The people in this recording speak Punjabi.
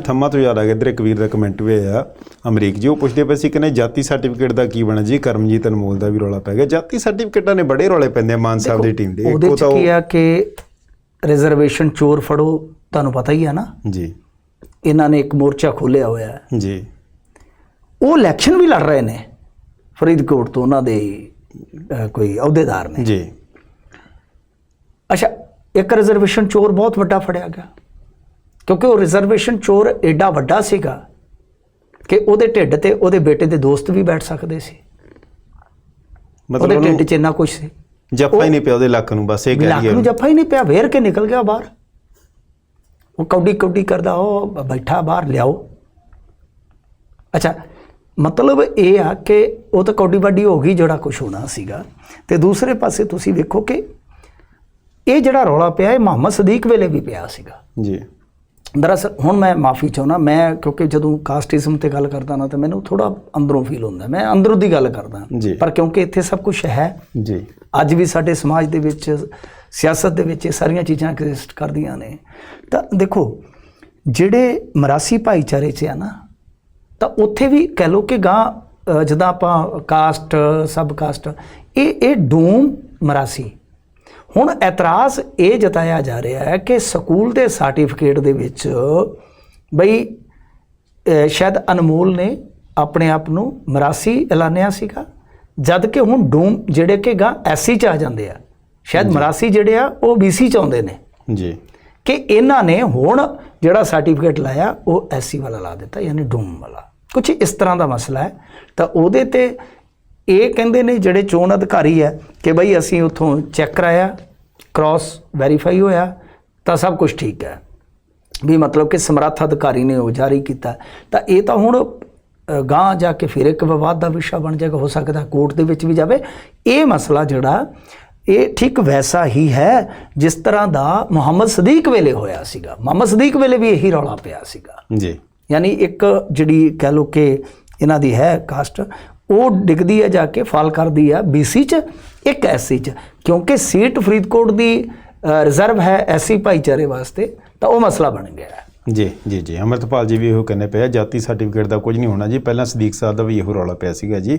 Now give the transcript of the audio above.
ਥੰਮਾ ਤੋਂ ਯਾਦ ਆ ਗਿਆ ਇੱਧਰ ਇੱਕ ਵੀਰ ਦਾ ਕਮੈਂਟ ਵੀ ਆਇਆ। ਅਮਰੀਕ ਜੀ ਉਹ ਪੁੱਛਦੇ ਪਏ ਸੀ ਕਿ ਨੇ ਜਾਤੀ ਸਰਟੀਫਿਕੇਟ ਦਾ ਕੀ ਬਣਾ ਜੀ? ਕਰਮਜੀਤ ਅਨਮੋਲ ਦਾ ਵੀ ਰੌਲਾ ਪੈ ਗਿਆ। ਜਾਤੀ ਸਰਟੀਫਿਕੇਟਾਂ ਨੇ ਬੜੇ ਰੌਲੇ ਪੈਂਦੇ ਆ ਮਾਨ ਸਾਹਿਬ ਦੀ ਟੀਮ ਦੇ। ਉਹਦੇ ਚ ਕੀ ਆ ਕਿ ਰਿਜ਼ਰਵੇਸ਼ਨ ਚੋਰ ਫੜੋ ਤੁਹਾਨੂੰ ਪਤਾ ਹੀ ਆ ਨਾ। ਜੀ। ਇਹਨਾਂ ਨੇ ਇੱਕ ਮੋਰਚਾ ਖੋਲਿਆ ਹੋਇਆ ਹੈ। ਜੀ। ਉਹ ਇਲੈਕਸ਼ਨ ਵੀ ਲੜ ਰਹੇ ਨੇ। ਫਰੀਦਕੋਟ ਤੋਂ ਉਹਨਾਂ ਦੇ ਕੋਈ ਅਹੁਦੇਦਾਰ ਨੇ। ਜੀ। ਅੱਛਾ ਇੱਕ ਰਿਜ਼ਰਵੇਸ਼ਨ ਚੋਰ ਬਹੁਤ ਵੱਡਾ ਫੜਿਆ ਗਿਆ। ਕਿਉਂਕਿ ਉਹ ਰਿਜ਼ਰਵੇਸ਼ਨ ਚੋਰ ਐਡਾ ਵੱਡਾ ਸੀਗਾ ਕਿ ਉਹਦੇ ਢਿੱਡ ਤੇ ਉਹਦੇ ਬੇਟੇ ਦੇ ਦੋਸਤ ਵੀ ਬੈਠ ਸਕਦੇ ਸੀ। ਮਤਲਬ ਉਹਦੇ ਢਿੱਡ 'ਚ ਇੰਨਾ ਕੁਝ ਸੀ। ਜੱਫਾ ਹੀ ਨਹੀਂ ਪਿਆ ਉਹਦੇ ਲੱਕ ਨੂੰ ਬਸ ਇਹ ਕਹਿ ਲੱਕ ਨੂੰ ਜੱਫਾ ਹੀ ਨਹੀਂ ਪਿਆ ਵੇਰ ਕੇ ਨਿਕਲ ਗਿਆ ਬਾਹਰ? ਉਹ ਕੌਡੀ ਕੌਡੀ ਕਰਦਾ ਉਹ ਬੈਠਾ ਬਾਹਰ ਲਿਆਓ। ਅੱਛਾ ਮਤਲਬ ਇਹ ਆ ਕਿ ਉਹ ਤਾਂ ਕੌਡੀ ਬਾਡੀ ਹੋ ਗਈ ਜਿਹੜਾ ਕੁਝ ਹੋਣਾ ਸੀਗਾ। ਤੇ ਦੂਸਰੇ ਪਾਸੇ ਤੁਸੀਂ ਵੇਖੋ ਕਿ ਇਹ ਜਿਹੜਾ ਰੌਲਾ ਪਿਆ ਇਹ ਮੁਹੰਮਦ ਸਦੀਕ ਵੇਲੇ ਵੀ ਪਿਆ ਸੀਗਾ। ਜੀ। ਦਰਅਸਲ ਹੁਣ ਮੈਂ ਮਾਫੀ ਚਾਹੁੰਦਾ ਮੈਂ ਕਿਉਂਕਿ ਜਦੋਂ ਕਾਸਟਿਜ਼ਮ ਤੇ ਗੱਲ ਕਰਦਾ ਨਾ ਤਾਂ ਮੈਨੂੰ ਥੋੜਾ ਅੰਦਰੋਂ ਫੀਲ ਹੁੰਦਾ ਮੈਂ ਅੰਦਰੋਂ ਦੀ ਗੱਲ ਕਰਦਾ। ਪਰ ਕਿਉਂਕਿ ਇੱਥੇ ਸਭ ਕੁਝ ਹੈ ਜੀ। ਅੱਜ ਵੀ ਸਾਡੇ ਸਮਾਜ ਦੇ ਵਿੱਚ ਸਿਆਸਤ ਦੇ ਵਿੱਚ ਇਹ ਸਾਰੀਆਂ ਚੀਜ਼ਾਂ ਐਗਜ਼ਿਸਟ ਕਰਦੀਆਂ ਨੇ। ਤਾਂ ਦੇਖੋ ਜਿਹੜੇ ਮਰਾਸੀ ਭਾਈਚਾਰੇ 'ਚ ਆ ਨਾ ਤਾਂ ਉੱਥੇ ਵੀ ਕਹਿ ਲੋ ਕਿ ਗਾਂ ਜਦਾਂ ਆਪਾਂ ਕਾਸਟ ਸਬ ਕਾਸਟ ਇਹ ਇਹ ਡੂਮ ਮਰਾਸੀ। ਹੁਣ ਇਤਰਾਜ਼ ਇਹ ਜਤਾਇਆ ਜਾ ਰਿਹਾ ਹੈ ਕਿ ਸਕੂਲ ਦੇ ਸਰਟੀਫਿਕੇਟ ਦੇ ਵਿੱਚ ਬਈ ਸ਼ਾਇਦ ਅਨਮੋਲ ਨੇ ਆਪਣੇ ਆਪ ਨੂੰ ਮਰਾਸੀ ਐਲਾਨਿਆ ਸੀਗਾ ਜਦ ਕਿ ਹੁਣ ਡੂਮ ਜਿਹੜੇ ਕਿ ਗਾ ਐਸਸੀ ਚ ਆ ਜਾਂਦੇ ਆ। ਸ਼ਾਇਦ ਮਰਾਸੀ ਜਿਹੜੇ ਆ ਉਹ ਬੀਸੀ ਚ ਆਉਂਦੇ ਨੇ। ਜੀ। ਕਿ ਇਹਨਾਂ ਨੇ ਹੁਣ ਜਿਹੜਾ ਸਰਟੀਫਿਕੇਟ ਲਾਇਆ ਉਹ ਐਸਸੀ ਵਾਲਾ ਲਾ ਦਿੱਤਾ ਯਾਨੀ ਡੂਮ ਵਾਲਾ। ਕੁਝ ਇਸ ਤਰ੍ਹਾਂ ਦਾ ਮਸਲਾ ਹੈ। ਤਾਂ ਉਹਦੇ ਤੇ ਇਹ ਕਹਿੰਦੇ ਨੇ ਜਿਹੜੇ ਚੋਣ ਅਧਿਕਾਰੀ ਹੈ ਕਿ ਬਈ ਅਸੀਂ ਉੱਥੋਂ ਚੈੱਕ ਕਰਾਇਆ ਕ੍ਰਾਸ ਵੈਰੀਫਾਈ ਹੋਇਆ ਤਾਂ ਸਭ ਕੁਝ ਠੀਕ ਹੈ। ਵੀ ਮਤਲਬ ਕਿ ਸਮਰੱਥ ਅਧਿਕਾਰੀ ਨੇ ਉਹ ਜਾਰੀ ਕੀਤਾ। ਤਾਂ ਇਹ ਤਾਂ ਹੁਣ ਗਾਂਹ ਜਾ ਕੇ ਫਿਰ ਇੱਕ ਵਿਵਾਦ ਦਾ ਵਿਸ਼ਾ ਬਣ ਜਾਏਗਾ ਹੋ ਸਕਦਾ ਕੋਰਟ ਦੇ ਵਿੱਚ ਵੀ ਜਾਵੇ। ਇਹ ਮਸਲਾ ਜਿਹੜਾ ਇਹ ਠੀਕ ਵੈਸਾ ਹੀ ਹੈ ਜਿਸ ਤਰ੍ਹਾਂ ਦਾ ਮੁਹੰਮਦ ਸਦੀਕ ਵੇਲੇ ਹੋਇਆ ਸੀਗਾ। ਮੁਹੰਮਦ ਸਦੀਕ ਵੇਲੇ ਵੀ ਇਹੀ ਰੌਲਾ ਪਿਆ ਸੀਗਾ। ਜੀ। ਯਾਨੀ ਇੱਕ ਜਿਹੜੀ ਕਹਿ ਲੋ ਕਿ ਇਹਨਾਂ ਦੀ ਹੈ ਕਾਸਟ ਉਹ ਡਿੱਗਦੀ ਹੈ ਜਾ ਕੇ, ਫਾਲ ਕਰਦੀ ਹੈ ਬੀਸੀ ਚ, ਇੱਕ ਐਸਸੀ ਚ। ਕਿਉਂਕਿ ਸੀਟ ਫਰੀਦਕੋਟ ਦੀ ਰਿਜ਼ਰਵ ਹੈ ਐਸਸੀ ਭਾਈਚਾਰੇ ਵਾਸਤੇ, ਤਾਂ ਉਹ ਮਸਲਾ ਬਣ ਗਿਆ ਹੈ। ਜੀ ਜੀ ਜੀ। ਅਮਰਤਪਾਲ ਜੀ ਵੀ ਇਹੋ ਕਹਿੰਦੇ ਪਿਆ ਜਾਤੀ ਸਰਟੀਫਿਕੇਟ ਦਾ ਕੁਝ ਨਹੀਂ ਹੋਣਾ ਜੀ। ਪਹਿਲਾਂ ਸਦੀਕ ਸਾਹਿਬ ਦਾ ਵੀ ਇਹੋ ਰੌਲਾ ਪਿਆ ਸੀਗਾ ਜੀ।